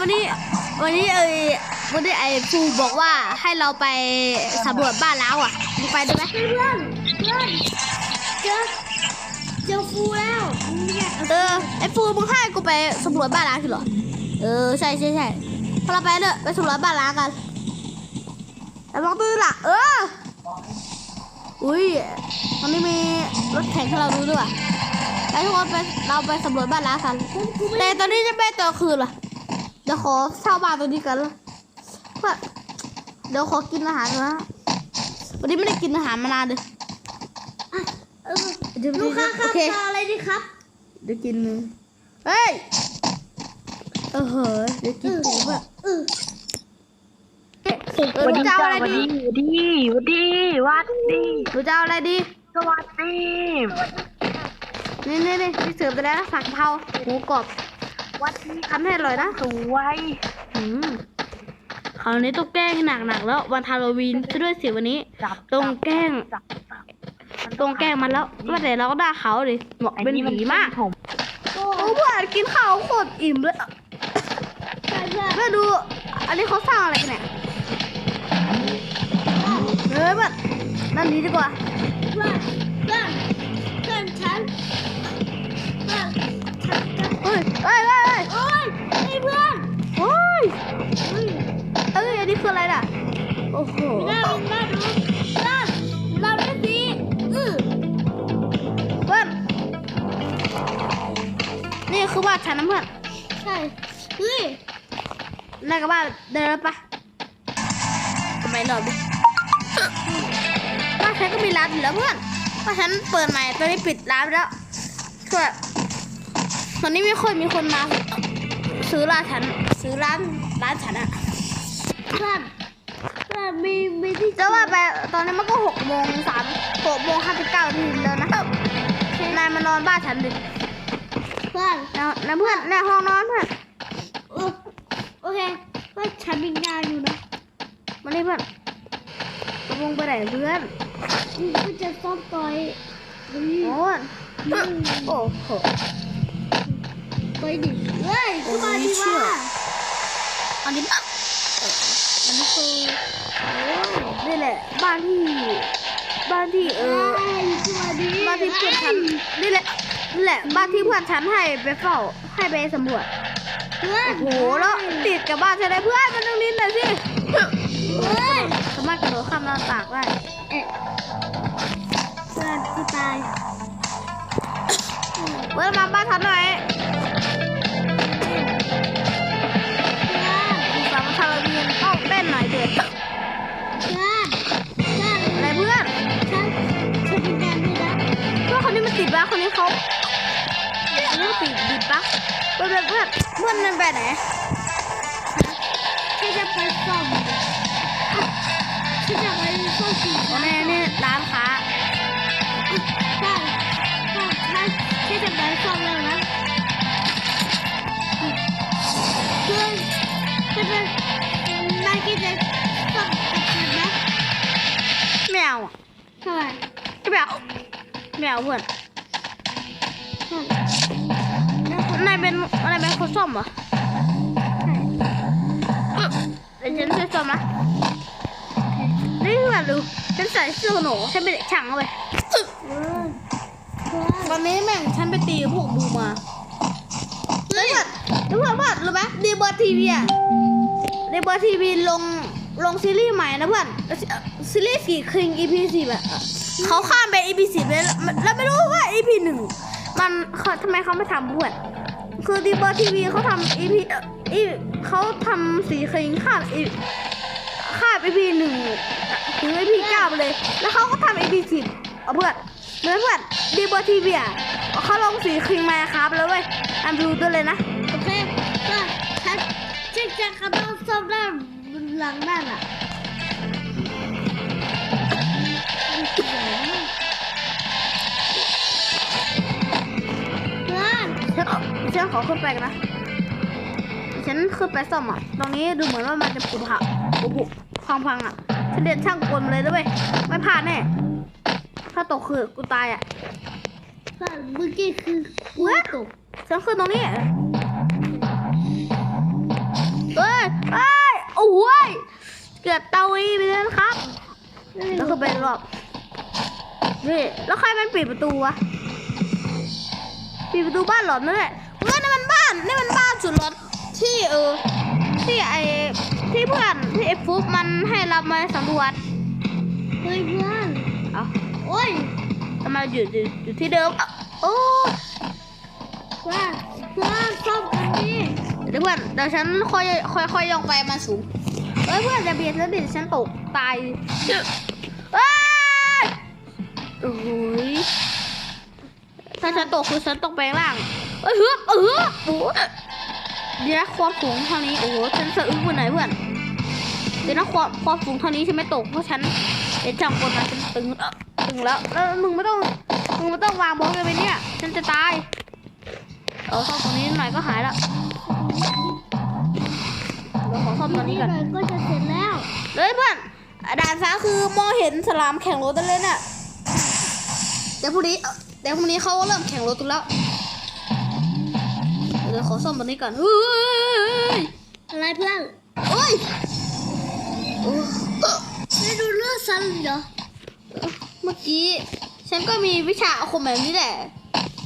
วันนี้ วันนี้เอ้ยวันนี้ไอ้ฟูบอกว่าให้เราไปสำรวจบ้านล้างอะมึงไปได้ไหมเพื่อนเพื่อนเจอเจอฟูแล้วเออไอ้ฟูมึงให้กูไปสำรวจบ้านล้างคือเหรอเออใช่ใช่ใช่พอเราไปเถอะไปสำรวจบ้านล้างกันแต่ลองตื้อล่ะเอออุ้ยตอนนี้มีรถแข่งให้เราดูด้วยว่ะไปทุกคนไปเราไปสำรวจบ้านล้างกันแต่ตอนนี้จะไม่ตอคืนว่ะ ดี๋ยวขอเช่าบ้านตรงนี้กันละเพื่อเดี๋ยวขอกินอาหารก่อนนะวันนี้ไม่ได้กินอาหารมานานเลยอะเออเดี๋ยวลูกค้าคโอรับเคจะอะไรดีครับเดี๋ยวกินเลยเฮ้ยเออเฮ้ยเดี๋ยวกินจริงเพื่อนเออเออหนูจะเอาอะไรวัดีดีวัดีวัดดีหนูจะเอาอะไรดีสวัสดีนี่นี่นี่ที่เสิร์ฟไปแล้วนะผักกะเพราหมูกรอบ วัดดีทำให้อร่อยนะสวยอืมคราวนี้ต้องแกล้งให้หนักๆแล้ววันฮาโลวีนซะด้วยสิวันนี้จับต้องแกล้งจับจับต้องแกล้งมันแล้วว่าแต่เราก็ด่าเขาดิเหมาะเป็นผีมากผมโอ้โอ้เพื่อนกินข้าวโคตรอิ่มเลยใช่เพื่อนเพื่อนดู อันนี้เขาสร้างอะไรกันเนี่ยเฮ้ยเพื่อนนั่นนี้ดีกว่าเพื่อนเพื่อนเพื่อนฉันเพื่อนฉันจะเฮ้ยเฮ้ย อ้โหน่าดูน่าดูเพื่อนเราได้ดีอือเพื่อนนี่คือบ้านฉันนะเพื่อนใช่เฮ้ยนายกับบ้านเดินแล้วปะทำไมหนอนดิบ้านฉันก็มีร้านอยู่แล้วเพื่อนบ้านฉันเปิดใหม่ตอนนี้ปิดร้านไปแล้วคือแบบตอนนี้ไม่ค่อยมีคนมาซื้อร้านฉันซื้อร้านร้านฉันอะเพื่อน เพื่มีมีที่จะว่าไปตอนนี้มันก็หกโมงสามหกโมงห้าสิบเก้านาทีแล้วนะนายมานอนบ้านฉันดิเพื่อนแล้วแล้วเพื่อนในห้องนอนเพื่อนโอเคเพื่อนฉันมีงาอยู่นะมานี่เพื่อนกระวงไปไหนเพื่อนอืมก็จะซ่อมต่อยโอ้โอ้โหไปดิเฮ้ยสวัสดีว่าอันนี้อันนี้คือ นี่แหละ บ้านที่ บ้านที่เออเฮ้ยสวัสดีบ้านที่เพื่อนฉันนี่แหละนี่แหละ บ้านที่เพื่อนฉันให้ไปเฝ้าให้ไปสำรวจเพื่อนโอ้โหแล้วติดกับบ้านฉันเลยเพื่อนมันตรงนี้หน่อยสิเฮ้ยสามารถกระโดดข้ามหน้าต่างได้เอ๊ะเพื่อนกูตายเว้ยมาบ้านฉันหน่อย พื่อนคนนี้มันติดปะคนนี้เขาเรื่องปิดดิดปะเพื่อนเพื่อนเพื่อนมันไปไหนฉันจะไปซ่อมอะฉันจะไปซ่อมสิโอ้นี่นี่ร้านค้าใช่ใช่ฉันฉันจะไปซ่อมแล้วนะเพื่อนเพื่อนนายคิดจะซ่อมกับฉันนะไม่เอาอะทำไมไม่เอาไม่เอาเพื่อนใช่แล้วค นนายเป็นนายเป็นคนซ่อมเหรอเดี๋ยวฉันช่วยซ่อมนะนี่เพื่อนดูฉันใส่เสื้อหนูฉันเป็นเด็กช่างเอาไปเออเพื่อนตอนนี้แม่งฉันไปตีพวกบูมาเฮ้ยเพื่อนเพื่อนเพื่อนรู้ไหมดีเบอร์ทีวีอะดีเบอร์ทีวีลงลงซีรีส์ใหม่นะเพื่อนซีรีส์สี่คิง EP สี่แบบเขาข้ามไป EP สิบเลยแล้วไม่รู้ว่า EP หนึ่ง มันเขาทำไมเขาไม่ทำเพื่อนคือดีเบอร์ทีวีเขาทำ EP เอ่ออีเขาทำสีคิงข้าม EP ข้าม EP หนึ่งถึง EP เก้าไปเลย แล้วเขาก็ทำ EP สิบเอาเพื่อนเพื่อนเพื่อนดีเบอร์ทีวีอะเขาลงสีคิงมาครับแล้วเว้ยตามดูตัวเลยนะโอเคเพื่อนฉันฉันจะขับรถซ่อมด้านหลังนั่นอะ ขอขึ้นไปกันนะ ฉันขึ้นไปซ่อมอะ ตรงนี้ดูเหมือนว่ามันจะปุบหักปุบปุบพังพังๆอะ ฉันเรียนช่างกลมาเลยด้วยไม่พลาดแน่ ถ้าตกคือกูตายอะเพื่อนเมื่อกี้คือกูตกฉันขึ้นตรงนี้กือบเตาอีไปแล้วนะครับ แล้วคือเป็นรอบนี่แล้วใครมันปิดประตูวะ ปิดประตูบ้านหลอนนั่นแหละเพื่อ นนี่มันบ้านนี่มันบ้านสุดหลอนที่เออที่ไอที่เพื่อนที่ไอฟุกมันให้เรามาสำรวจเฮ้ยเพื่อนเอาโอ้ยทำไมอยู่อยู่อยู่ที่เดิมอะโอ้เพื่อนเพื่อนซ่อมกันดิเดี๋ยวเพื่อนเดี๋ยวฉันค่อยค่อยค่อยย่องไปมาสูงเอ้ยเพื่อนจะเบียดฉันดิฉันตกตายเอ้ยโอ้ยถ้าฉันตกคือฉันต้องแปลงร่าง เอ้ยเฮือบเออโอ้ยเดี๋ยวนะความสูงเท่านี้ โอ้โห ฉันสะอึกไปไหนเพื่อน เดี๋ยวนะความความสูงเท่านี้ฉันไม่ตกเพราะฉันเป็นจำคนมาฉันตึงเอ่อตึงแล้วแล้วมึงไม่ต้องมึงไม่ต้องวางบล็อกเลยไหมเนี่ย ฉันจะตาย เออเข้าตรงนี้หน่อยก็หายแล้วเราขอซ่อมตัวนี้ก่อนเลยก็จะเสร็จแล้วเฮ้ยเพื่อนด่านฟ้าคือมองเห็นสลามแข่งรถได้เลยเนี่ยเดี๋ยวพรุ่งนี้เอ่อเดี๋ยวพรุ่งนี้เขาเริ่มแข่งรถกันแล้วเดี๋ยวขอซ่อมตัวนี้ก่อนเฮ้ยอะไรเพื่อนเฮ้ยโอ้เอ่อไม่ดูเลือดซันเหรอเมื่อกี้ ฉันก็มีวิชาอาคมแบบนี้แหละ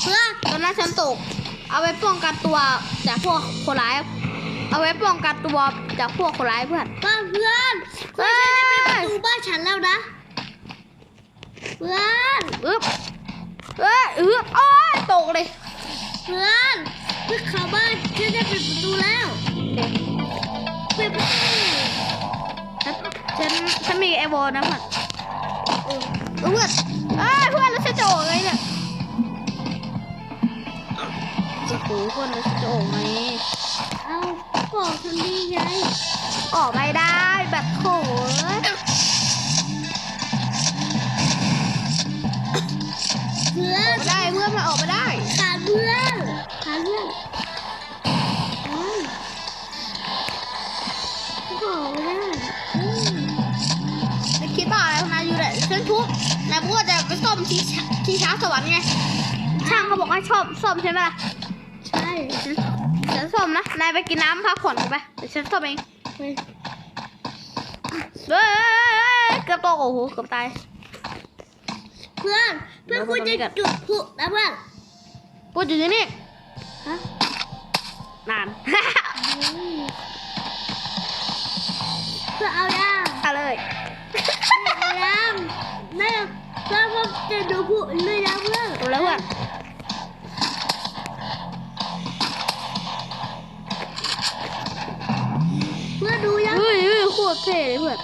เพื่อนตอนนั้นฉันตก เอาไว้ป้องกันตัวจากพวกคนร้าย เอาไว้ป้องกันตัวจากพวกคนร้ายเพื่อนเพื่อนเพื่อนเพื่อนฉันจะไปประตูบ้านฉันแล้วนะ เพื่อนอึ๊บเอ้ยอึ๊บโอ้ยตกเลย เพื่อน พื่อนเข้าบ้านฉันจะปิดประตูแล้วปิดประตูฉันฉันฉันมีไอโบนะเพื่อนเออเพื่อนเอ้ยเพื่อนแล้วฉันจะออกไงเนี่ยโอ้โหเพื่อนแล้วฉันจะออกไงเอาบอกทำดีไงออกไม่ได้แบบโขยเพื่อออนกไม่ได้เพื่อนมันออกไม่ได้ขาเพื่อนขาเพื่อน ไม่คิดว่าอะไรนาอยู่เลยฉันทุบนายพูดว่าจะไปซ่อมที่ช้าที่ช้าสวรรค์ไง ช่างเขาบอกให้ชอบซ่อมใช่ไหมล่ะ ใช่ฉันซ่อมนะ นายไปกินน้ำพักผ่อนไปเดี๋ยวฉันซ่อมเองเฮ้ยเกือบตกโอ้โหเกือบตาย เพื่อน เพื่อนควรจะจุดพลุนะเพื่อนพูดอยู่ที่นี่ฮะนาน พื่อนเอายังเอาเลยเอายังแม่เพื่อนว่าจะดูพลุหรือยังเพื่อนดูแล้วเพื่อนเพื่อนดูยังเฮ้ยเฮ้ยโคตรเท่เลยเพื่อน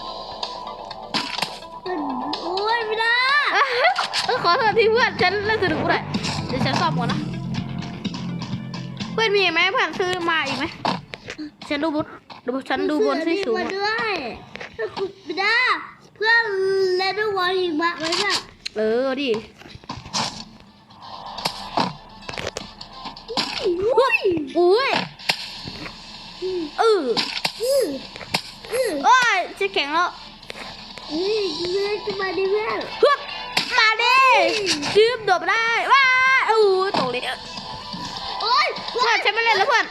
เพื่อนโอ้ยไม่ได้เออขอโทษทีเพื่อนฉันเล่นสนุกกูเลยเดี๋ยวฉันซ่อมก่อนนะเพื่อนมีไหมเพื่อนซื้อมาอีกไหมฉันดูบน ดูฉันดูบนที่สูงมาอะด้วยเพื่อนคุณไม่ได้เพื่อนเล่นด้วยวอลหิมะไว้เนี่ยเออดิอุ้ยอุ้ยเอออืออือโอ้ยจะแข็งแล้วนี่เพื่อนจะมาดิเพื่อนฮึบมาดิยืมโดดได้ว้าโอ้ยตกเลยโอ้ยเพื่อนฉันไม่เล่นแล้วเพื่อน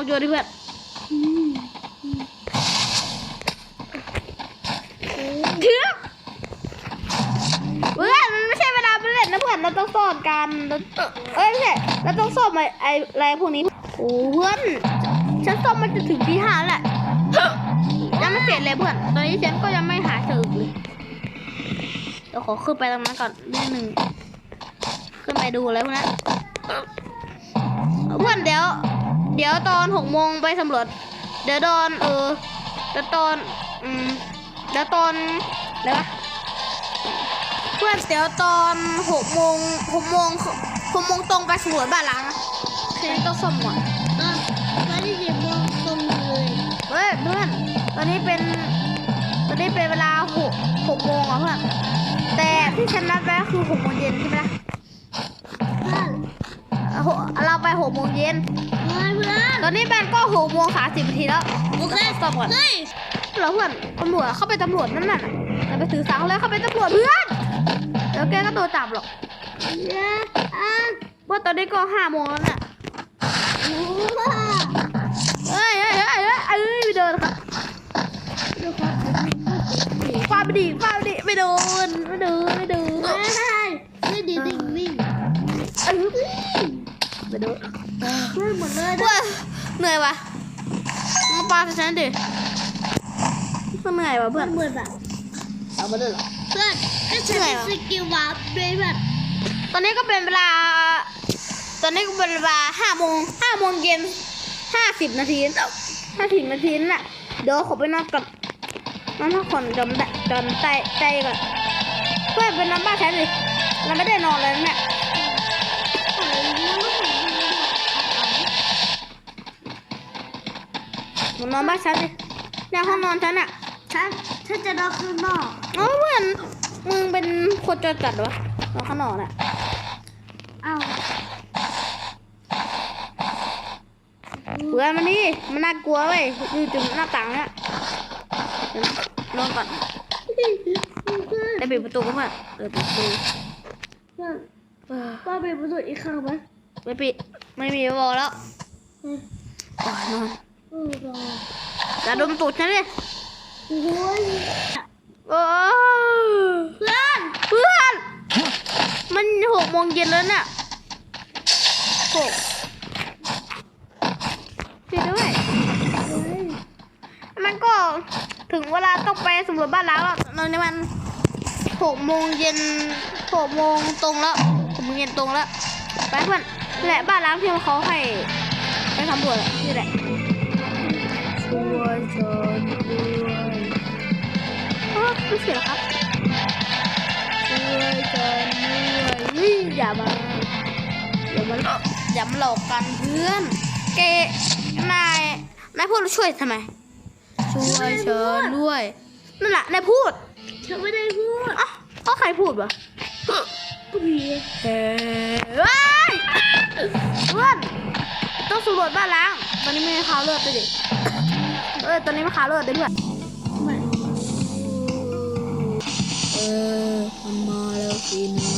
องโยนดิเพื่อนอืมเชื่อเพื่อนมันไม่ใช่เวลาไปเล่นนะเพื่อนเราต้องซ่อนกันเราเอ้ยไม่ใช่เราต้องซ่อมไอ้ไอ้อะไรพวกนี้โอ้เพื่อนฉันซ่อมมันจะถึงที่ห้าแล้วแหละยังไม่เสร็จเลยเพื่อนตอนนี้ฉันก็ยังไม่หาเจอเลยเดี๋ยวขอขึ้นไปตรงนั้นก่อนนิดหนึ่งขึ้นไปดูอะไรพวกนั้นเพื่อนเดี๋ยว ดี๋ยวตอนหกโมงไปสำรวจ เดี๋ยวตอนเออเดี๋ยวตอนอืมเดี๋ยวตอนอะไรวะเพื่อนเดี๋ยวตอนหกโมงหกโมงหกโมงตรงไปสำรวจบ้านล้างนะคืนนี้ต้องซ่อมหมดอะมาที่เจ็บมองตรงเลยเฮ้ยเพื่อนตอนนี้เป็นตอนนี้เป็นเวลาหกหกโมงอะเพื่อนแต่ที่ฉันนัดไว้ก็คือหกโมงเย็นใช่ไหมล่ะเพื่อนเอ่อหกเราไปหกโมงเย็นเฮ้ยเพื่อนตอนนี้แบนก็หกโมงสามสิบนาทีแล้วโอเคซ่อมก่อนเฮ้ยแล้วเพื่อนตำรวจเข้าไปตำรวจนั่นน่ะแต่ไปถือสาวแล้วเข้าไปตำรวจเพื่อนเดี๋ยวแกก็โดนจับหรอกเย้อะว่าตอนนี้ก็ห้าโมงแล้วน่ะโอ้เอ้ยเอ้ยเอ้ยเอ้ยเอ้ยไม่โดนครับดูครับฟาดไปดิฟาดไปดิไม่โดนไม่โดนไม่โดนไม่ไม่ดีดิ่งวิ่งเอ้ยไม่โดน เพื่อนหมดเลยนะว้าเหนื่อยวะมาปาฉันดิมันเหนื่อยวะเพื่เพื่ออนนหมดอะเอามาด้วยเหรอเพื่อนก็ใช้สกิลวาร์ปด้วยแบบตอนนี้ก็เป็นเวลา ตอนนี้ก็เป็นเวลาห้าโมงห้าโมงเย็นห้าสิบนาทีห้าสิบนาทีนั่นแหละเดี๋ยวขอไปนอนกับนอนพักผ่อนจำจำใจใจก่อนเพื่อนเป็นน้ำบ้านแท้เลยเราไม่ได้นอนเลยนะเนี่ย มันนอนบ้านฉันเลยเนี่ยห้องนอนฉันอะฉันฉันจะนอนข้างนอกอ๋อเพื่อนมึงเป็นคนจรจัดวะนอนข้างนอกน่ะเอ้าเพื่อนมันนี่มันน่ากลัวเว้ยอยู่จุดหน้าต่างเนี่ยเดี๋ยวนะนอนก่อนเพื่อนได้ปิดประตูก็เพื่อนเปิดประตูเพื่อนเออป้าไปประตูอีกครั้งไหมไม่ปิดไม่มีบอกแล้วเอออ๋อนอน เออรออย่าดมตูดฉันเลยโอ้ยโอ้เพื่อน เพื่อน มันหกโมงเย็นแล้วน่ะหกช่วยด้วย มันก็ถึงเวลาต้องไปสำรวจบ้านล้างแล้วตอนนี้มันหกโมงเย็นหกโมงตรงแล้วหกโมงเย็นตรงแล้ว ไปเพื่อนนี่แหละบ้านล้างที่เขาให้ไปสำรวจอะนี่แหละ ช่วยฉันด้วยเออไม่เสียครับช่วยฉันด้วยเฮ้ยอย่ามาอย่ามาหลอกอย่ามาหลอกกันเพื่อน เกนายนายพูดช่วยทำไม ช่วยเชิญด้วยนั่นแหละนายพูดฉันไม่ได้พูดอะก็ใครพูดวะกูผีเฮ้ยเพื่อนต้องสำรวจบ้านล้าง ตอนนี้ไม่มีข่าเลือดเลยดิ ออตอนนี้ไม่ข่าวเลือดเลยเพื่อนไม่เออมันมาแล้วสินะ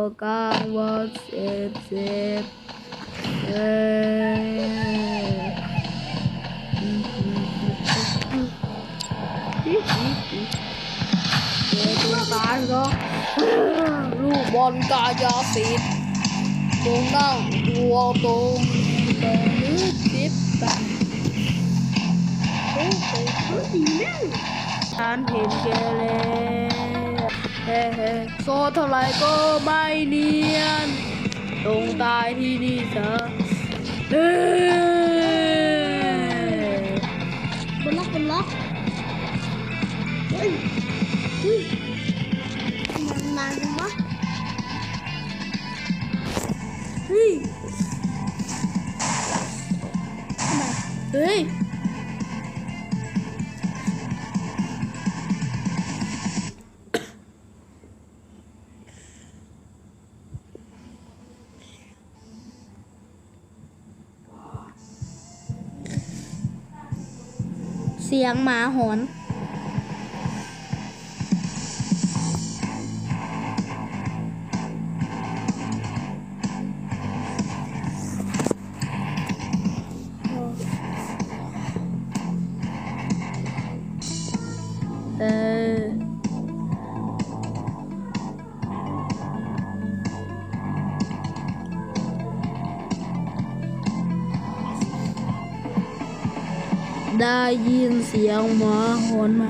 โร่กลางวันเสพเสพเอเด็กตายก็ลูกบอลก ฮ้เฮ้โซเท่าไรก็ไม่เนียนตรงตายที่นี่ซะเฮ้บนล็อกบนล็อกเฮ้ยเฮ้ยมันนานจังวะเฮ้ยเฮ้ย สียงหมาหอน เสียงหมาหอนมา